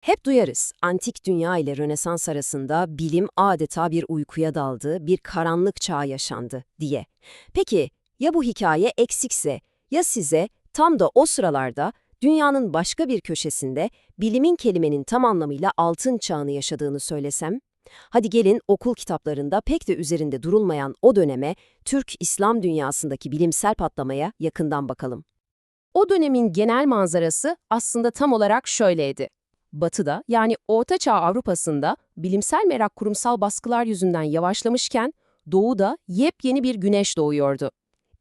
Hep duyarız, antik dünya ile Rönesans arasında bilim adeta bir uykuya daldı, bir karanlık çağ yaşandı diye. Peki, ya bu hikaye eksikse, ya size tam da o sıralarda dünyanın başka bir köşesinde bilimin kelimenin tam anlamıyla altın çağını yaşadığını söylesem? Hadi gelin okul kitaplarında pek de üzerinde durulmayan o döneme, Türk-İslam dünyasındaki bilimsel patlamaya yakından bakalım. O dönemin genel manzarası aslında tam olarak şöyleydi. Batı'da yani Orta Çağ Avrupa'sında bilimsel merak kurumsal baskılar yüzünden yavaşlamışken Doğu'da yepyeni bir güneş doğuyordu.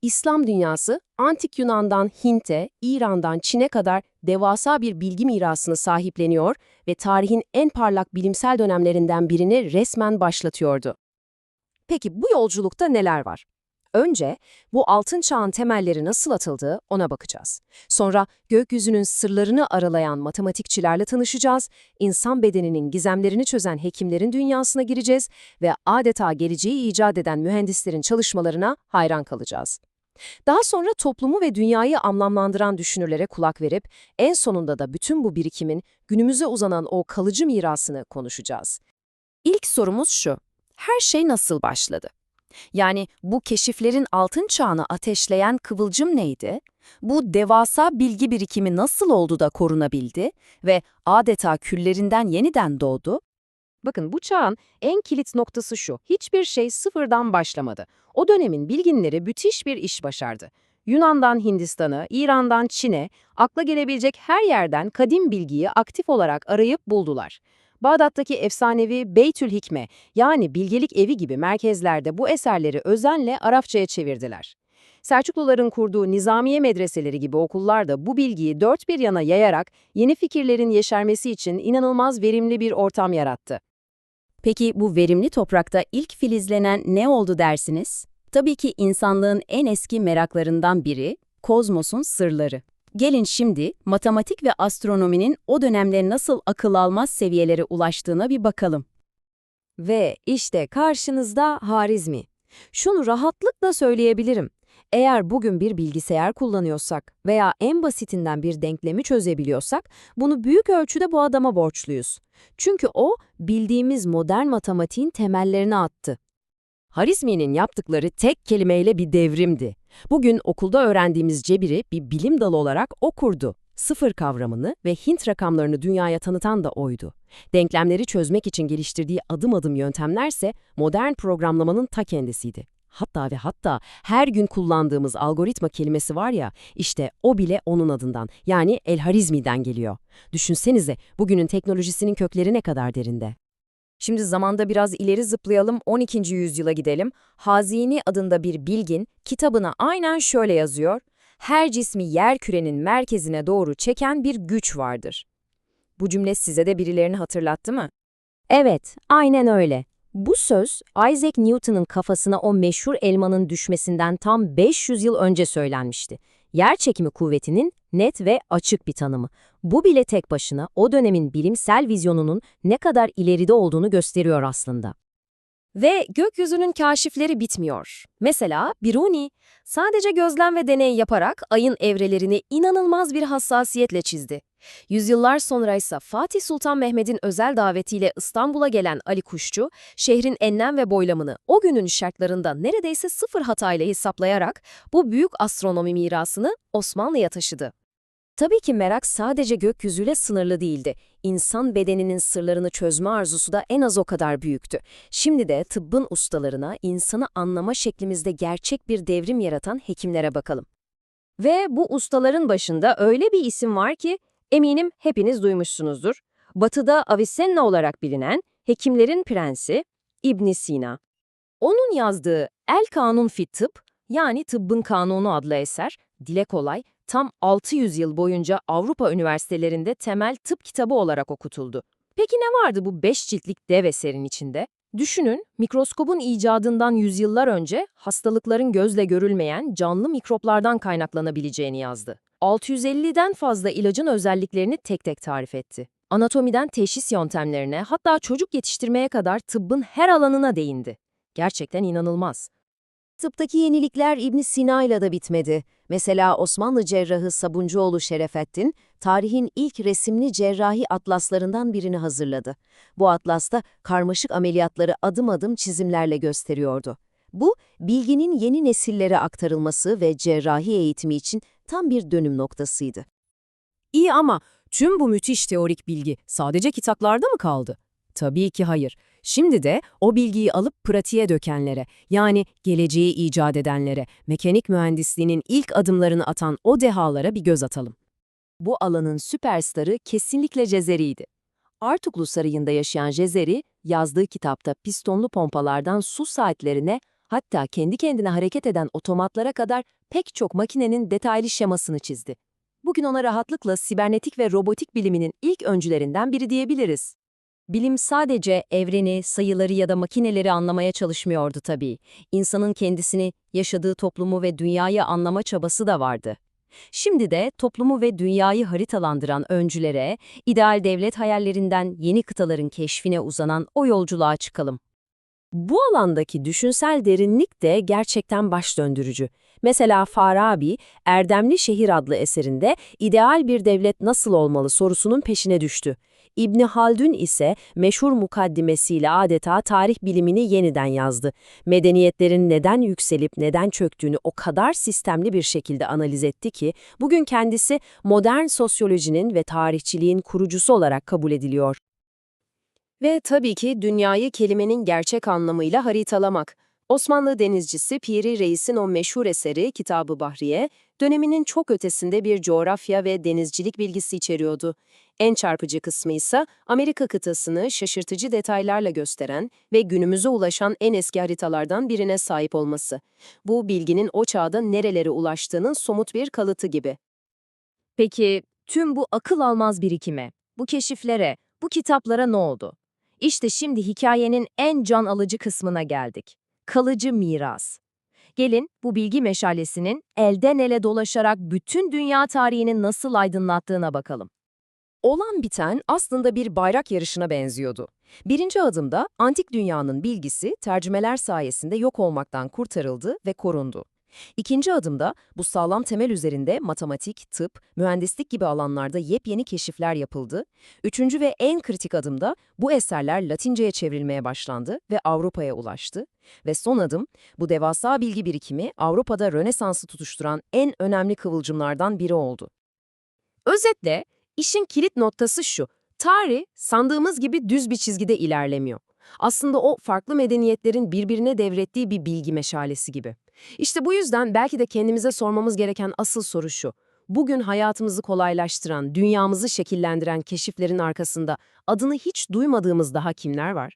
İslam dünyası antik Yunan'dan Hint'e, İran'dan Çin'e kadar devasa bir bilgi mirasını sahipleniyor ve tarihin en parlak bilimsel dönemlerinden birini resmen başlatıyordu. Peki bu yolculukta neler var? Önce bu altın çağın temelleri nasıl atıldığı ona bakacağız. Sonra gökyüzünün sırlarını aralayan matematikçilerle tanışacağız, insan bedeninin gizemlerini çözen hekimlerin dünyasına gireceğiz ve adeta geleceği icat eden mühendislerin çalışmalarına hayran kalacağız. Daha sonra toplumu ve dünyayı anlamlandıran düşünürlere kulak verip en sonunda da bütün bu birikimin günümüze uzanan o kalıcı mirasını konuşacağız. İlk sorumuz şu, her şey nasıl başladı? Yani bu keşiflerin altın çağını ateşleyen kıvılcım neydi? Bu devasa bilgi birikimi nasıl oldu da korunabildi ve adeta küllerinden yeniden doğdu? Bakın bu çağın en kilit noktası şu, hiçbir şey sıfırdan başlamadı. O dönemin bilginleri müthiş bir iş başardı. Yunan'dan Hindistan'a, İran'dan Çin'e, akla gelebilecek her yerden kadim bilgiyi aktif olarak arayıp buldular. Bağdat'taki efsanevi Beytül Hikme yani bilgelik evi gibi merkezlerde bu eserleri özenle Arapçaya çevirdiler. Selçukluların kurduğu nizamiye medreseleri gibi okullar da bu bilgiyi dört bir yana yayarak yeni fikirlerin yeşermesi için inanılmaz verimli bir ortam yarattı. Peki bu verimli toprakta ilk filizlenen ne oldu dersiniz? Tabii ki insanlığın en eski meraklarından biri, kozmosun sırları. Gelin şimdi matematik ve astronominin o dönemde nasıl akıl almaz seviyelere ulaştığına bir bakalım. Ve işte karşınızda Harizmi. Şunu rahatlıkla söyleyebilirim. Eğer bugün bir bilgisayar kullanıyorsak veya en basitinden bir denklemi çözebiliyorsak, bunu büyük ölçüde bu adama borçluyuz. Çünkü o, bildiğimiz modern matematiğin temellerini attı. Harizmi'nin yaptıkları tek kelimeyle bir devrimdi. Bugün okulda öğrendiğimiz cebiri bir bilim dalı olarak o kurdu. Sıfır kavramını ve Hint rakamlarını dünyaya tanıtan da oydu. Denklemleri çözmek için geliştirdiği adım adım yöntemlerse modern programlamanın ta kendisiydi. Hatta ve hatta her gün kullandığımız algoritma kelimesi var ya, işte o bile onun adından, yani El-Harizmi'den geliyor. Düşünsenize, bugünün teknolojisinin kökleri ne kadar derinde. Şimdi zamanda biraz ileri zıplayalım, 12. yüzyıla gidelim. Hazini adında bir bilgin kitabına aynen şöyle yazıyor. Her cismi yer kürenin merkezine doğru çeken bir güç vardır. Bu cümle size de birilerini hatırlattı mı? Evet, aynen öyle. Bu söz Isaac Newton'un kafasına o meşhur elmanın düşmesinden tam 500 yıl önce söylenmişti. Yer çekimi kuvvetinin net ve açık bir tanımı. Bu bile tek başına o dönemin bilimsel vizyonunun ne kadar ileride olduğunu gösteriyor aslında. Ve gökyüzünün kaşifleri bitmiyor. Mesela Biruni sadece gözlem ve deney yaparak ayın evrelerini inanılmaz bir hassasiyetle çizdi. Yüzyıllar sonra ise Fatih Sultan Mehmet'in özel davetiyle İstanbul'a gelen Ali Kuşçu, şehrin enlem ve boylamını o günün şartlarında neredeyse sıfır hatayla hesaplayarak bu büyük astronomi mirasını Osmanlı'ya taşıdı. Tabii ki merak sadece gökyüzüyle sınırlı değildi. İnsan bedeninin sırlarını çözme arzusu da en az o kadar büyüktü. Şimdi de tıbbın ustalarına insanı anlama şeklimizde gerçek bir devrim yaratan hekimlere bakalım. Ve bu ustaların başında öyle bir isim var ki eminim hepiniz duymuşsunuzdur. Batı'da Avicenna olarak bilinen hekimlerin prensi İbn Sina. Onun yazdığı El Kanun fi Tıp yani Tıbbın Kanunu adlı eser, dile kolay, tam 600 yıl boyunca Avrupa üniversitelerinde temel tıp kitabı olarak okutuldu. Peki ne vardı bu 5 ciltlik dev eserin içinde? Düşünün, mikroskobun icadından yüzyıllar önce hastalıkların gözle görülmeyen canlı mikroplardan kaynaklanabileceğini yazdı. 650'den fazla ilacın özelliklerini tek tek tarif etti. Anatomiden teşhis yöntemlerine, hatta çocuk yetiştirmeye kadar tıbbın her alanına değindi. Gerçekten inanılmaz. Tıptaki yenilikler İbn Sina ile de bitmedi. Mesela Osmanlı cerrahı Sabuncuoğlu Şerefettin, tarihin ilk resimli cerrahi atlaslarından birini hazırladı. Bu atlasta karmaşık ameliyatları adım adım çizimlerle gösteriyordu. Bu, bilginin yeni nesillere aktarılması ve cerrahi eğitimi için tam bir dönüm noktasıydı. İyi ama tüm bu müthiş teorik bilgi sadece kitaplarda mı kaldı? Tabii ki hayır. Şimdi de o bilgiyi alıp pratiğe dökenlere, yani geleceği icat edenlere, mekanik mühendisliğinin ilk adımlarını atan o dehalara bir göz atalım. Bu alanın süperstarı kesinlikle Cezeri'ydi. Artuklu Sarayı'nda yaşayan Cezeri, yazdığı kitapta pistonlu pompalardan su saatlerine, hatta kendi kendine hareket eden otomatlara kadar pek çok makinenin detaylı şemasını çizdi. Bugün ona rahatlıkla sibernetik ve robotik biliminin ilk öncülerinden biri diyebiliriz. Bilim sadece evreni, sayıları ya da makineleri anlamaya çalışmıyordu tabii. İnsanın kendisini, yaşadığı toplumu ve dünyayı anlama çabası da vardı. Şimdi de toplumu ve dünyayı haritalandıran öncülere, ideal devlet hayallerinden yeni kıtaların keşfine uzanan o yolculuğa çıkalım. Bu alandaki düşünsel derinlik de gerçekten baş döndürücü. Mesela Farabi, Erdemli Şehir adlı eserinde ideal bir devlet nasıl olmalı sorusunun peşine düştü. İbni Haldun ise meşhur mukaddimesiyle adeta tarih bilimini yeniden yazdı. Medeniyetlerin neden yükselip neden çöktüğünü o kadar sistemli bir şekilde analiz etti ki, bugün kendisi modern sosyolojinin ve tarihçiliğin kurucusu olarak kabul ediliyor. Ve tabii ki dünyayı kelimenin gerçek anlamıyla haritalamak. Osmanlı denizcisi Piri Reis'in o meşhur eseri Kitabı Bahriye, döneminin çok ötesinde bir coğrafya ve denizcilik bilgisi içeriyordu. En çarpıcı kısmı ise Amerika kıtasını şaşırtıcı detaylarla gösteren ve günümüze ulaşan en eski haritalardan birine sahip olması. Bu bilginin o çağda nerelere ulaştığının somut bir kalıtı gibi. Peki tüm bu akıl almaz birikime, bu keşiflere, bu kitaplara ne oldu? İşte şimdi hikayenin en can alıcı kısmına geldik. Kalıcı miras. Gelin bu bilgi meşalesinin elden ele dolaşarak bütün dünya tarihini nasıl aydınlattığına bakalım. Olan biten aslında bir bayrak yarışına benziyordu. Birinci adımda antik dünyanın bilgisi tercümeler sayesinde yok olmaktan kurtarıldı ve korundu. İkinci adımda bu sağlam temel üzerinde matematik, tıp, mühendislik gibi alanlarda yepyeni keşifler yapıldı. Üçüncü ve en kritik adımda bu eserler Latince'ye çevrilmeye başlandı ve Avrupa'ya ulaştı. Ve son adım, bu devasa bilgi birikimi Avrupa'da Rönesans'ı tutuşturan en önemli kıvılcımlardan biri oldu. Özetle, işin kilit noktası şu, tarih sandığımız gibi düz bir çizgide ilerlemiyor. Aslında o farklı medeniyetlerin birbirine devrettiği bir bilgi meşalesi gibi. İşte bu yüzden belki de kendimize sormamız gereken asıl soru şu. Bugün hayatımızı kolaylaştıran, dünyamızı şekillendiren keşiflerin arkasında adını hiç duymadığımız daha kimler var?